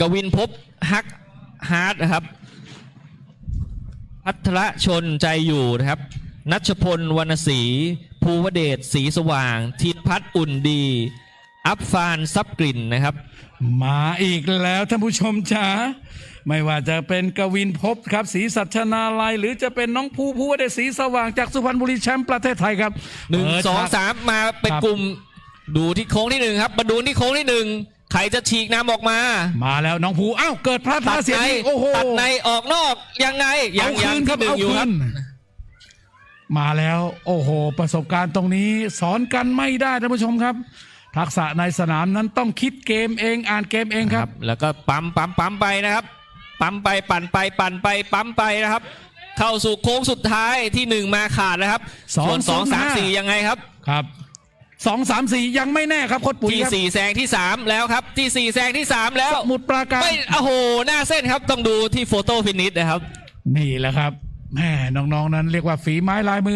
กวินภพฮักฮาร์ดนะครับ พัทรชนใจอยู่นะครับ นัชพลวรรณศรีภูวเดชศรีสว่างธีรพัฒน์อุ่นดี อัฟฟานซับกลิ่นนะครับ มาอีกแล้วท่านผู้ชมจ๋าไม่ว่าจะเป็นกวินภพครับศรีสัชนาลัย หรือจะเป็นน้องภูภูวเดชศรีสว่างจากสุพรรณบุรีแชมป์ประเทศไทยครับหนึ่งเปิดสองฉกสามมาเป็นครับกลุ่มดูที่โค้งที่หนึ่งครับมาดูที่โค้งที่หนึ่ง ใครจะฉีกน้ำออกมา มาแล้วน้องภูอ้าวเกิดพลาดท่าเสียในงอีกโอ้โหตัดในออกนอกยังไงยัเอางคืยังนครับที่หนึ่เอางอยู่คืครับนมาแล้ว โอ้โห ประสบการณ์ตรงนี้สอนกันไม่ได้ท่านผู้ชมครับ ทักษะในสนามนั้นต้องคิดเกมเองอ่านเกมเองครับ แล้วก็ปั๊มปั๊มปั๊มไปนะครับปั๊มไปปั่นไปปั่นไปปั๊มไปนะครับ เข้าสู่โค้งสุดท้ายที่หนึ่งมาขาดนะครับสองส่วนสองศูนย์สามห้าสี่ยังไงครับครับ สองสามสี่ยังไม่แน่ครับโคตรปุ๋ยที่ครับสี่แซงที่สามแล้วครับ ที่สี่แซงที่สามแล้ว สมุดปราการ ไม่โอ้โหหน้าเส้นครับ ต้องดูที่โฟโต้ฟินิชนะครับ นี่แหละครับแม่น้องๆนั้นเรียกว่าฝีไม้ลายมือ